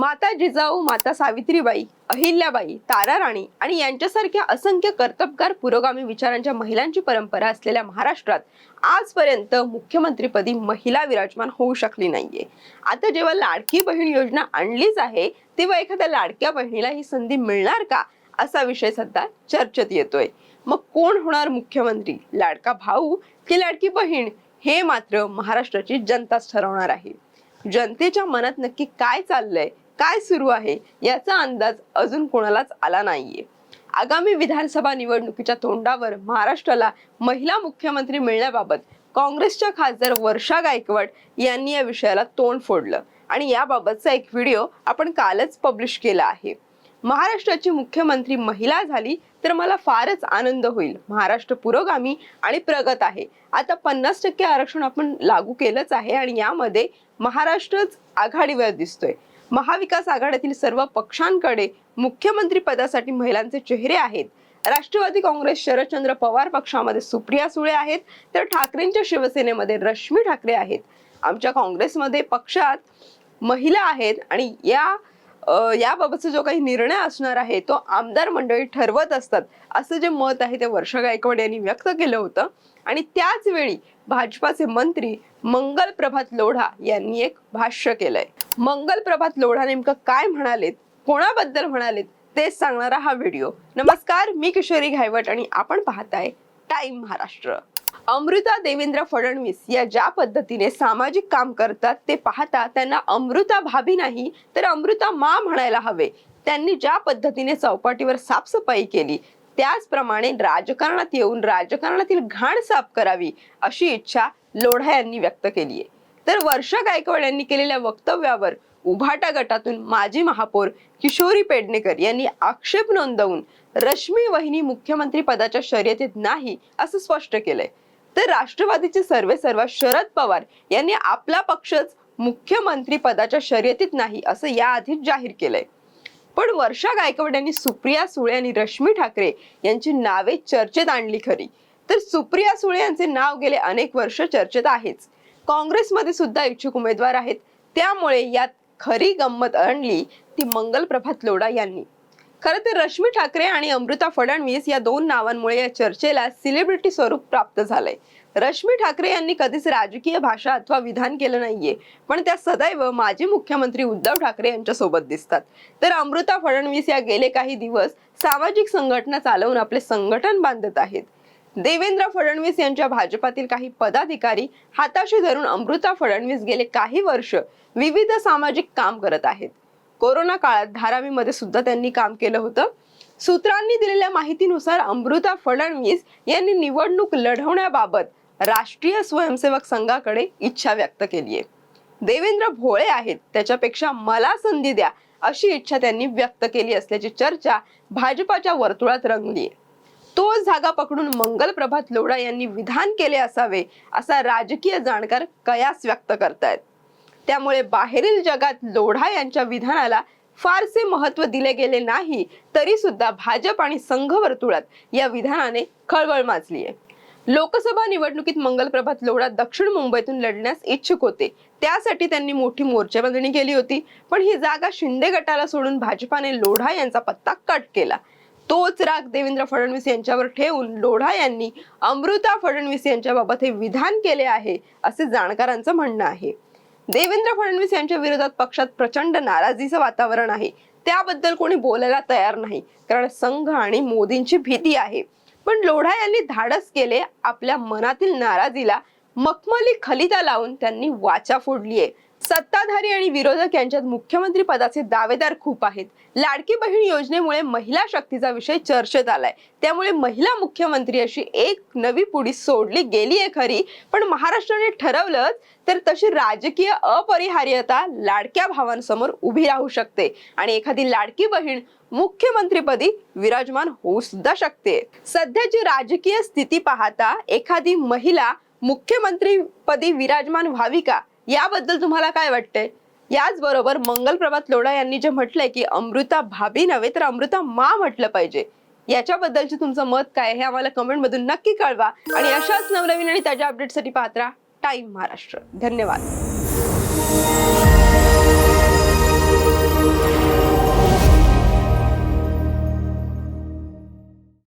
माता जिजाऊ माता सावित्रीबाई अहिल्याबाई तारा राणी आणि यांच्यासारख्या असंख्य कर्तबगार पुरोगामी विचारांच्या महिलांची परंपरा असलेल्या महाराष्ट्रात आजपर्यंत मुख्यमंत्रीपदी महिला विराजमान होऊ शकली नाहीये. आता जेव्हा लाडकी बहीण योजना आणलीच आहे तेव्हा एखाद्या लाडक्या बहिणीला ही संधी मिळणार का? असा विषय सध्या चर्चेत येतोय. मग कोण होणार मुख्यमंत्री? लाडका भाऊ की लाडकी बहीण? हे मात्र महाराष्ट्राची जनताच ठरवणार आहे. जनतेच्या मनात नक्की काय चाललंय? काय सुरू आहे याचा अंदाज अजून कोणालाच आला नाहीये. आगामी विधानसभा निवडणुकीच्या तोंडावर महाराष्ट्राला महिला मुख्यमंत्री मिळण्याबाबत काँग्रेसच्या खासदार वर्षा गायकवाड यांनी या विषयाला तोंड फोडलं. आणि याबाबतचा एक व्हिडिओ आपण कालच पब्लिश केला आहे. महाराष्ट्राची मुख्यमंत्री महिला झाली तर मला फारच आनंद होईल. महाराष्ट्र पुरोगामी आणि प्रगत आहे. आता पन्नास टक्के आरक्षण आपण लागू केलंच आहे आणि यामध्ये महाराष्ट्रच आघाडीवर दिसतोय. महाविकास आघाडीतील सर्व पक्षांकडे मुख्यमंत्री पदासाठी महिलांचे चेहरे आहेत. राष्ट्रवादी काँग्रेस शरदचंद्र पवार पक्षामध्ये सुप्रिया सुळे आहेत तर ठाकरेंच्या शिवसेनेमध्ये रश्मी ठाकरे आहेत. आमच्या काँग्रेसमध्ये पक्षात महिला आहेत आणि या याबाबतचा जो काही निर्णय असणार आहे तो आमदार मंडळी ठरवत असतात. असं जे मत आहे ते वर्षा गायकवाड यांनी व्यक्त केलं होतं. आणि त्याच वेळी भाजपाचे मंत्री मंगल प्रभात लोढा यांनी एक भाष्य केलंय. मंगल प्रभात लोढा नेमकं काय म्हणालेत? कोणाबद्दल म्हणालेत? तेच सांगणारा हा व्हिडिओ. नमस्कार मी किशोरी घायवट आणि आपण पाहताय टाइम महाराष्ट्र. अमृता देवेंद्र फडणवीस या ज्या पद्धतीने सामाजिक काम करतात ते पाहता त्यांना अमृता भाभी नाही तर अमृता मा म्हणायला हवे. त्यांनी ज्या पद्धतीने चौपाटीवर साफसफाई केली त्याचप्रमाणे राजकारणात येऊन राजकारणातील घाण साफ करावी अशी इच्छा लोढा यांनी व्यक्त केली आहे तर वर्षा गायकवाड यांनी केलेल्या वक्तव्यावर उभाटा गटातून माजी महापौर किशोरी पेडणेकर यांनी आक्षेप नोंदवून रश्मी वहिनी मुख्यमंत्री पदाच्या शर्यतीत नाही असं स्पष्ट केलंय. तर राष्ट्रवादीचे सर्वे सर्व शरद पवार यांनी आपला पक्षच मुख्यमंत्री पदाच्या शर्यतीत नाही असं याआधीच जाहीर केलंय. पण वर्षा गायकवाड यांनी सुप्रिया सुळे आणि रश्मी ठाकरे यांची नावे चर्चेत आणली खरी. तर सुप्रिया सुळे यांचे नाव गेले अनेक वर्ष चर्चेत आहेच. काँग्रेसमध्ये सुद्धा इच्छुक उमेदवार आहेत. त्यामुळे यात खरी गंमत आणली ती मंगल प्रभात लोढा यांनी. खरं तर रश्मी ठाकरे आणि अमृता फडणवीस या दोन नावांमुळे या चर्चेला सिलेब्रिटी स्वरूप प्राप्त झालंय. रश्मी ठाकरे यांनी कधीच राजकीय भाषा अथवा विधान केलं नाहीये पण त्या सदैव माजी मुख्यमंत्री उद्धव ठाकरे यांच्या सोबत दिसतात. तर अमृता फडणवीस या गेले काही दिवस सामाजिक संघटना चालवून आपले संघटन बांधत आहेत. देवेंद्र फडणवीस यांच्या भाजपातील काही पदाधिकारी हाताशी धरून अमृता फडणवीस गेले काही वर्ष विविध सामाजिक काम करत आहेत. कोरोना काळात धारावीमध्ये सुद्धा त्यांनी काम केलं होतं. सूत्रांनी दिलेल्या माहितीनुसार अमृता फडणवीस यांनी निवडणूक लढवण्याबाबत राष्ट्रीय स्वयंसेवक संघाकडे इच्छा व्यक्त केली आहे. देवेंद्र भोळे आहेत त्याच्यापेक्षा मला संधी द्या अशी इच्छा त्यांनी व्यक्त केली असल्याची चर्चा भाजपाच्या वर्तुळात रंगली आहे. तो जागा पकडून मंगल प्रभात लोढा यांनी विधान केले असावे असा राजकीय जाणकार कयास व्यक्त करतायत. त्यामुळे बाहेरील जगात लोढा यांच्या विधानाला फारसे महत्त्व दिले गेले नाही तरी सुद्धा भाजप आणि संघ वर्तुळात या विधानाने खळबळ माजली आहे लोकसभा निवडणुकीत मंगल प्रभात लोढा दक्षिण मुंबईतून लढण्यास इच्छुक होते. त्यासाठी त्यांनी मोठी मोर्चेबंधणी केली होती. पण ही जागा शिंदे गटाला सोडून भाजपाने लोढा यांचा पत्ता कट केला. तोच राग देवेंद्र फडणवीस यांच्यावर ठेवून लोढा यांनी अमृता फडणवीस यांच्याबाबत हे विधान केले आहे असे जाणकारांचं म्हणणं आहे. देवेंद्र फडणवीस यांच्या विरोधात पक्षात प्रचंड नाराजीचं वातावरण आहे. त्याबद्दल कोणी बोलायला तयार नाही कारण संघ आणि मोदींची भीती आहे. पण लोढा यांनी धाडस केले आपल्या मनातील नाराजीला मखमली खलिता लावून त्यांनी वाचा फोडली आहे सत्ताधारी आणि विरोधक यांच्यात मुख्यमंत्री पदाचे दावेदार खूप आहेत. लाडकी बहीण योजनेमुळे महिला शक्तीचा विषय चर्चेत आलाय. त्यामुळे महिला मुख्यमंत्री अशी एक नवी पुढी सोडली गेली आहे खरी. पण महाराष्ट्राने ठरवलंच तर तशी राजकीय अपरिहार्यता लाडक्या भावांसमोर उभी राहू शकते. आणि एखादी लाडकी बहीण मुख्यमंत्रीपदी विराजमान होऊ सुद्धा शकते. सध्याची राजकीय स्थिती पाहता एखादी महिला मुख्यमंत्रीपदी विराजमान व्हावी का? याबद्दल तुम्हाला काय वाटतंय? याचबरोबर मंगल प्रभात लोढा यांनी जे म्हटलंय की अमृता भाभी नव्हे तर अमृता मा म्हटलं पाहिजे. याच्याबद्दलचे तुमचं मत काय हे आम्हाला कमेंट मधून नक्की कळवा आणि अशाच नवनवीन आणि ताज्या अपडेटसाठी पाहत राहा टाइम महाराष्ट्र. धन्यवाद.